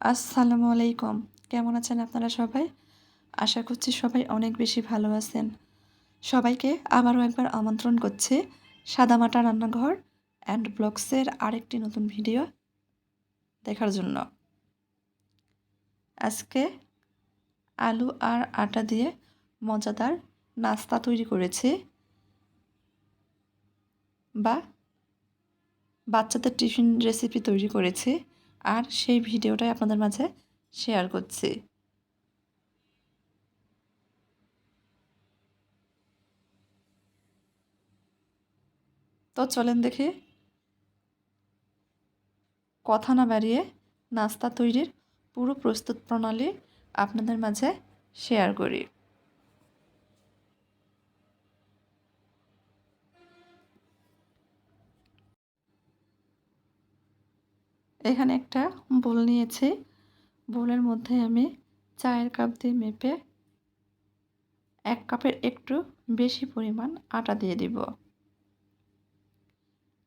আসসালামু আলাইকুম। কেমন আছেন আপনারা সবাই? আশা করছি সবাই অনেক বেশি ভালো আছেন। সবাইকে আবারও একবার আমন্ত্রণ করছি সাদামাটা রান্নাঘর অ্যান্ড ব্লগসের আরেকটি নতুন ভিডিও দেখার জন্য। আজকে আলু আর আটা দিয়ে মজাদার নাস্তা তৈরি করেছি বা বাচ্চাদের টিফিন রেসিপি তৈরি করেছি। আর সেই ভিডিওটাই আপনাদের মাঝে শেয়ার করছি। তো চলেন দেখি। কথা না বাড়িয়ে নাস্তা তৈরির পুরো প্রস্তুত প্রণালী আপনাদের মাঝে শেয়ার করি। এখানে একটা বোল নিয়েছি। বোলের মধ্যে আমি চায়ের কাপ দিয়ে মেপে এক কাপের একটু বেশি পরিমাণ আটা দিয়ে দিব।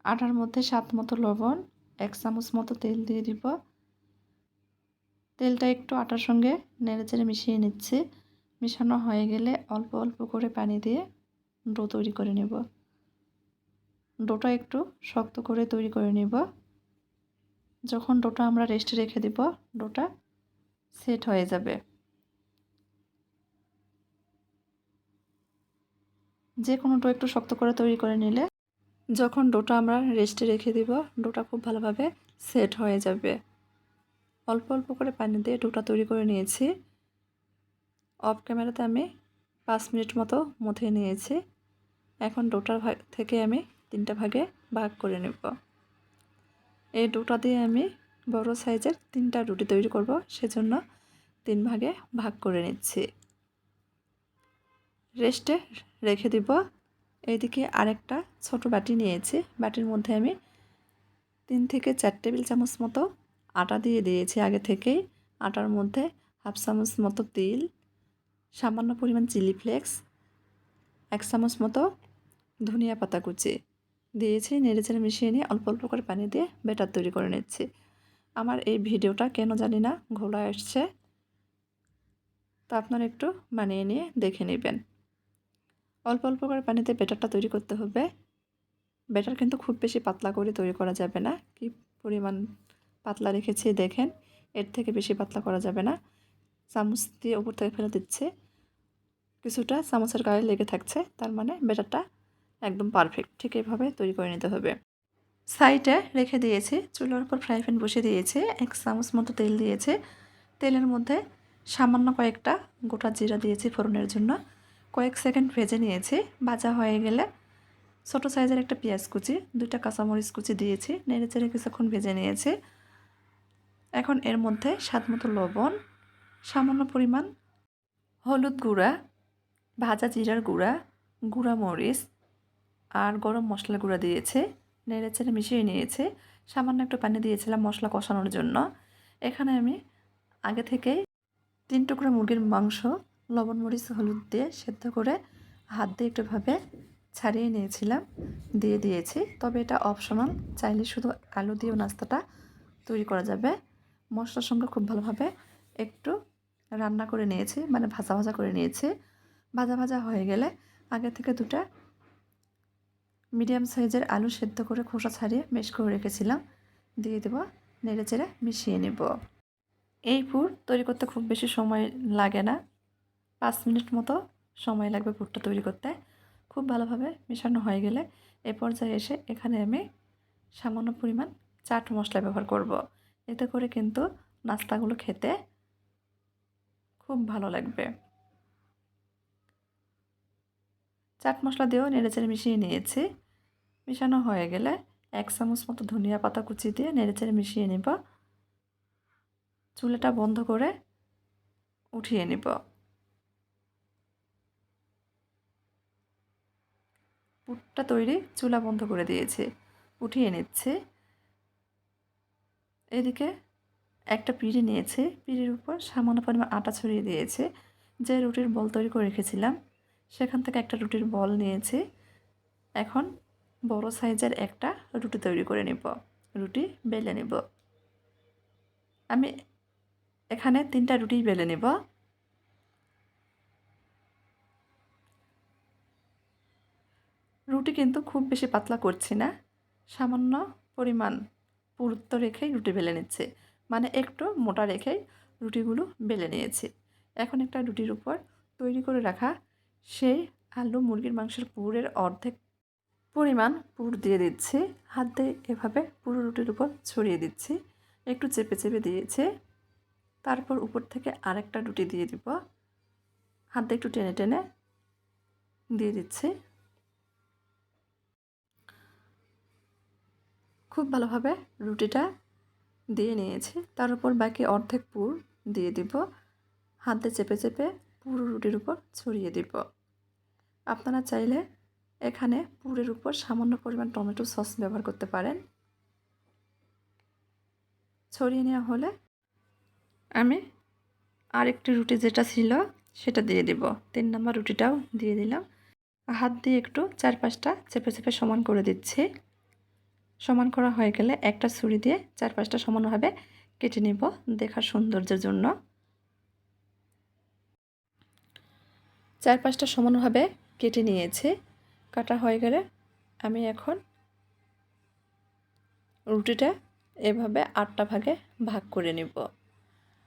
আটার মধ্যে স্বাদ মতো লবণ, এক চামচ মতো তেল দিয়ে দিব। তেলটা একটু আটার সঙ্গে নেড়েচেড়ে মিশিয়ে নিচ্ছি। মিশানো হয়ে গেলে অল্প অল্প করে পানি দিয়ে ডো তৈরি করে নেব। ডোটা একটু শক্ত করে তৈরি করে নেব। যখন ডোটা আমরা রেস্টে রেখে দিব, ডোটা সেট হয়ে যাবে। যে কোনো ডো একটু শক্ত করে তৈরি করে নিলে যখন ডোটা আমরা রেস্টে রেখে দিব, ডোটা খুব ভালোভাবে সেট হয়ে যাবে। অল্প অল্প করে পানি দিয়ে ডোটা তৈরি করে নিয়েছি। অফ ক্যামেরাতে আমি পাঁচ মিনিট মতো মথে নিয়েছি। এখন ডোটার ভাগ থেকে আমি তিনটা ভাগে ভাগ করে নেব। এই ডোটা দিয়ে আমি বড় সাইজের তিনটা রুটি তৈরি করব, সেজন্য তিন ভাগে ভাগ করে নিচ্ছি। রেস্টে রেখে দিব। এইদিকে আরেকটা ছোট বাটি নিয়েছি। বাটির মধ্যে আমি তিন থেকে চার টেবিল চামচ মতো আটা দিয়ে দিয়েছি আগে থেকেই। আটার মধ্যে হাফ চামচ মতো তিল, সামান্য পরিমাণ চিলি ফ্লেক্স, এক চামচ মতো ধনিয়া পাতা কুচি। দিয়েছি, নেড়ে চেড়ে মিশিয়ে নিয়ে অল্প অল্প করে পানি দিয়ে ব্যাটার তৈরি করে নিচ্ছি। আমার এই ভিডিওটা কেন জানি না ঘোলা আসছে। তো আপনারা একটু বানিয়ে নিয়ে দেখে নেবেন। অল্প অল্প করে পানিতে ব্যাটারটা তৈরি করতে হবে। ব্যাটার কিন্তু খুব বেশি পাতলা করে তৈরি করা যাবে না। কি পরিমাণ পাতলা রেখেছি দেখেন, এর থেকে বেশি পাতলা করা যাবে না। চামচ দিয়ে ওপর থেকে ফেলে দিচ্ছে। কিছুটা চামচের গায়ে লেগে থাকছে, তার মানে বেটারটা একদম পারফেক্ট ঠিক এইভাবে তৈরি করে নিতে হবে। সাইডে রেখে দিয়েছি, চুলার উপর ফ্রাই প্যান বসে দিয়েছে, এক চামচ মতো তেল দিয়েছে। তেলের মধ্যে সামান্য কয়েকটা গোটা জিরা দিয়েছি ফোড়নের জন্য। কয়েক সেকেন্ড ভেজে নিয়েছি, ভাজা হয়ে গেলে ছোটো সাইজের একটা পেঁয়াজ কুচি, দুইটা কাঁচামরিচ কুচি দিয়েছি, নেড়ে চেড়ে কিছুক্ষণ ভেজে নিয়েছি। এখন এর মধ্যে স্বাদ মতো লবণ, সামান্য পরিমাণ হলুদ গুঁড়া, ভাজা জিরার গুঁড়া গুঁড়া মরিচ আর গরম মশলা গুঁড়া দিয়েছে। নেড়ে চেড়ে মিশিয়ে নিয়েছে। সামান্য একটু পানি দিয়েছিলাম মশলা কষানোর জন্য। এখানে আমি আগে থেকেই তিন টুকরো মুরগির মাংস, লবণ, মরিচ, হলুদ দিয়ে সেদ্ধ করে হাত দিয়ে একটুভাবে ছাড়িয়ে নিয়েছিলাম, দিয়ে দিয়েছি। তবে এটা অপশনাল। চাইলে শুধু আলু দিয়েও নাস্তাটা তৈরি করা যাবে। মশলার সঙ্গে খুব ভালোভাবে একটু রান্না করে নিয়েছি মানে ভাজা ভাজা করে নিয়েছি। ভাজা ভাজা হয়ে গেলে আগে থেকে দুটা মিডিয়াম সাইজের আলু সেদ্ধ করে খোসা ছাড়িয়ে মেশ করে রেখেছিলাম। দিয়ে দেবো, নেড়ে চেড়ে মিশিয়ে নেব। এই পুর তৈরি করতে খুব বেশি সময় লাগে না। পাঁচ মিনিট মতো সময় লাগবে পুরটা তৈরি করতে। খুব ভালোভাবে মেশানো হয়ে গেলে এ পর্যায়ে এসে এখানে আমি সামান্য পরিমাণ চাট মশলা ব্যবহার করব। এতে করে কিন্তু নাস্তাগুলো খেতে খুব ভালো লাগবে। চাট মশলা দিয়েও নেড়েচেড়ে মিশিয়ে নিয়েছি। মিশানো হয়ে গেলে এক চামচ মতো ধনিয়া পাতা কুচি দিয়ে নেড়েচেড়ে মিশিয়ে নেব। চুলাটা বন্ধ করে উঠিয়ে নেব। পুটটা তৈরি, চুলা বন্ধ করে দিয়েছে। উঠিয়ে নিচ্ছে। এদিকে একটা পিঁড়ি নিয়েছে। পিঁড়ির উপর সামান্য পরিমাণ আটা ছড়িয়ে দিয়েছে। যে রুটির বল তৈরি করে রেখেছিলাম সেখান থেকে একটা রুটির বল নিয়েছি। এখন বড় সাইজের একটা রুটি তৈরি করে নিব। রুটি বেলে নিব। আমি এখানে তিনটা রুটি বেলে নেব। রুটি কিন্তু খুব বেশি পাতলা করছি না। সামান্য পরিমাণ পুরুত্ব রেখেই রুটি বেলে নিচ্ছে। মানে একটু মোটা রেখেই রুটিগুলো বেলে নিয়েছি। এখন একটা রুটির উপর তৈরি করে রাখা সেই আলু, মুরগির মাংসের পুরের অর্ধেক পরিমাণ পুর দিয়ে দিচ্ছি। হাত দিয়ে এভাবে পুরো রুটির উপর ছড়িয়ে দিচ্ছি। একটু চেপে চেপে দিয়েছে। তারপর উপর থেকে আরেকটা রুটি দিয়ে দিব। হাত দিয়ে একটু টেনে টেনে দিয়ে দিচ্ছি। খুব ভালোভাবে রুটিটা দিয়ে নিয়েছি। তার উপর বাকি অর্ধেক পুর দিয়ে দিব। হাত চেপে চেপে পুরো রুটির উপর ছড়িয়ে দিব। আপনারা চাইলে এখানে পুরের উপর সামান্য পরিমাণ টমেটো সস ব্যবহার করতে পারেন। ছড়িয়ে নেওয়া হলে আমি আরেকটি রুটি যেটা ছিল সেটা দিয়ে দিব। তিন নম্বর রুটিটাও দিয়ে দিলাম। হাত দিয়ে একটু চার পাঁচটা চেপে চেপে সমান করে দিচ্ছি। সমান করা হয়ে গেলে একটা ছুরি দিয়ে চার পাঁচটা সমানভাবে কেটে নিব দেখার সৌন্দর্যের জন্য। চার পাঁচটা সমানভাবে কেটে নিয়েছি। কাটা হয়ে গেলে আমি এখন রুটিটা এভাবে আটটা ভাগে ভাগ করে নিব।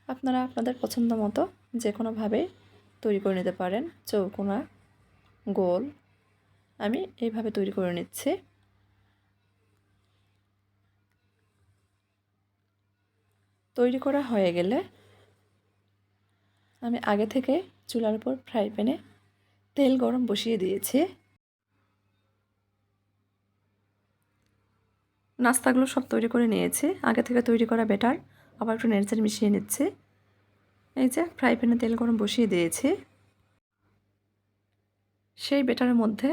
আপনারা আপনাদের পছন্দ মতো যে কোনোভাবেই তৈরি করে নিতে পারেন। চৌকোনা, গোল, আমি এইভাবে তৈরি করে নিচ্ছি। তৈরি করা হয়ে গেলে আমি আগে থেকে চুলার উপর ফ্রাই প্যানে তেল গরম বসিয়ে দিয়েছি। নাস্তাগুলো সব তৈরি করে নিয়েছি। আগে থেকে তৈরি করা বেটার আবার একটু নেড়েচেড়ে মিশিয়ে নিচ্ছি। এই যে ফ্রাই প্যানে তেল গরম বসিয়ে দিয়েছি। সেই বেটারের মধ্যে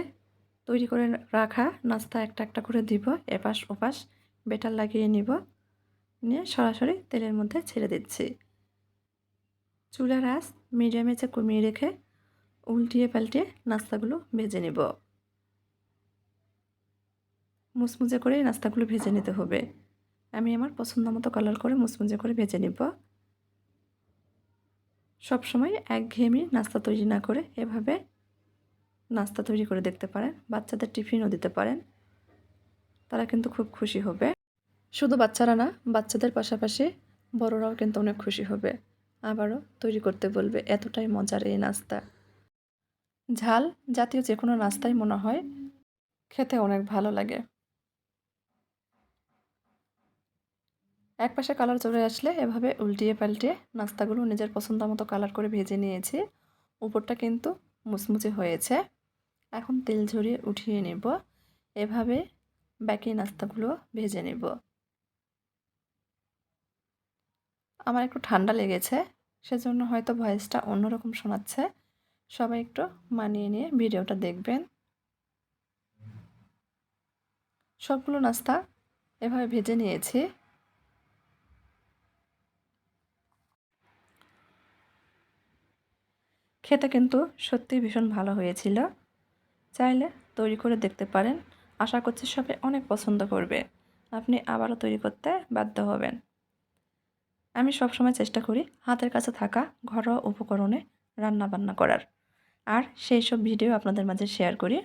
তৈরি করে রাখা নাস্তা একটা একটা করে দিব, এপাশ ওপাশ বেটার লাগিয়ে নিব। নিয়ে সরাসরি তেলের মধ্যে ছেড়ে দিচ্ছি। চুলার আঁচ মিডিয়ামে যে কমিয়ে রেখে উল্টিয়ে পাল্টিয়ে নাস্তাগুলো ভেজে নেব। মুচমুচে করে নাস্তাগুলো ভেজে নিতে হবে। আমি আমার পছন্দ মতো কালার করে মুচমুচে করে ভেজে নেব। সবসময় একঘেয়েমি নাস্তা তৈরি না করে এভাবে নাস্তা তৈরি করে দেখতে পারেন। বাচ্চাদের টিফিনও দিতে পারেন। তারা কিন্তু খুব খুশি হবে। শুধু বাচ্চারা না, বাচ্চাদের পাশাপাশি বড়রাও কিন্তু অনেক খুশি হবে। আবারও তৈরি করতে বলবে, এতটাই মজার এই নাস্তা। ঝাল জাতীয় যে কোনো নাস্তাই মনে হয়, খেতে অনেক ভালো লাগে। এক পাশে কালার চলে আসলে এভাবে উল্টিয়ে পাল্টিয়ে নাস্তাগুলো নিজের পছন্দ মতো কালার করে ভেজে নিয়েছি। উপরটা কিন্তু মুচমুচে হয়েছে। এখন তেল ঝরিয়ে উঠিয়ে নেব। এভাবে বাকি নাস্তাগুলো ভেজে নেব। আমার একটু ঠান্ডা লেগেছে, সেজন্য হয়তো ভয়েসটা অন্যরকম শোনাচ্ছে। সবাই একটু মানিয়ে নিয়ে ভিডিওটা দেখবেন। সবগুলো নাস্তা এভাবে ভেজে নিয়েছি। খেতে কিন্তু সত্যি ভীষণ ভালো হয়েছিল। চাইলে তৈরি করে দেখতে পারেন। আশা করছি সবাই অনেক পছন্দ করবে। আপনি আবারও তৈরি করতে বাধ্য হবেন। আমি সবসময় চেষ্টা করি হাতের কাছে থাকা ঘরোয়া উপকরণে রান্না বান্না করার। আর সেই সব ভিডিও আপনাদের মাঝে শেয়ার করি।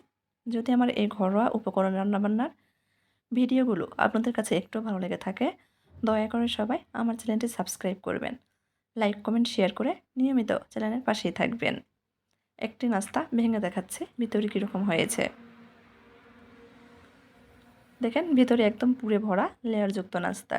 যদি আমার এই ঘরোয়া উপকরণ রান্নাবান্নার ভিডিওগুলো আপনাদের কাছে একটু ভালো লেগে থাকে, দয়া করে সবাই আমার চ্যানেলটি সাবস্ক্রাইব করবেন। লাইক, কমেন্ট, শেয়ার করে নিয়মিত চ্যানেলের পাশেই থাকবেন। একটি নাস্তা ভেঙে দেখাচ্ছে, ভিতরে কীরকম হয়েছে। দেখেন, ভিতরে একদম পুরে ভরা লেয়ারযুক্ত নাস্তা।